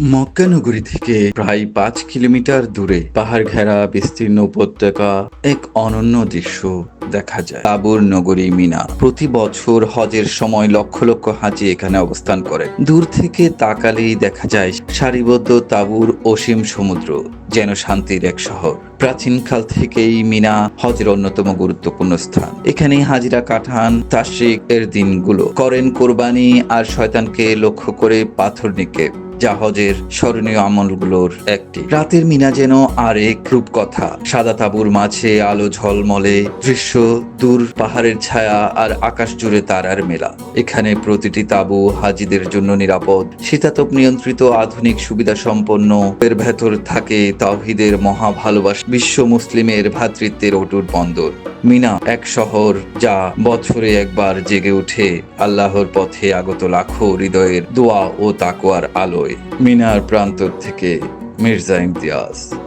মক্কা নগরী থেকে প্রায় পাঁচ কিলোমিটার দূরে পাহাড় ঘেরা বিস্তীর্ণ উপত্যকা এক অনন্য দৃশ্য দেখা যায়। তাবুর নগরী মিনা প্রতি বছর হজের সময় লক্ষ লক্ষ হাজি এখানে অবস্থান করে। দূর থেকে তাকালেই দেখা যায় সারিবদ্ধ তাবুর অসীম সমুদ্র, যেন শান্তির এক শহর। প্রাচীনকাল থেকেই মিনা হজের অন্যতম গুরুত্বপূর্ণ স্থান। এখানে হাজিরা কাঠান তাশ্রিক এর দিনগুলো। করেন কোরবানি আর শয়তানকে লক্ষ্য করে পাথর নিক্ষেপ। জাহাজের স্মরণীয় আমলগুলোর একটি। রাতের মিনা যেন আর এক রূপকথা। সাদা তাবুর মাঝে আলো ঝলমলে, দৃশ্য দূর পাহাড়ের ছায়া আর আকাশ জুড়ে তারার মেলা। এখানে প্রতিটি তাবু হাজিদের জন্য নিরাপদ। শীতাতপ নিয়ন্ত্রিত আধুনিক সুবিধা সম্পন্ন এর ভেতর থাকে তাওহিদের মহা ভালোবাসা বিশ্ব মুসলিমের ভ্রাতৃত্বের অটুট বন্দর। মিনা, এক শহর যা বছরে একবার জেগে উঠে আল্লাহর পথে আগত লাখো হৃদয়ের দোয়া ও তাকোয়ার আলোয়, মিনার প্রান্তর থেকে মির্জা ইমতিয়াজ।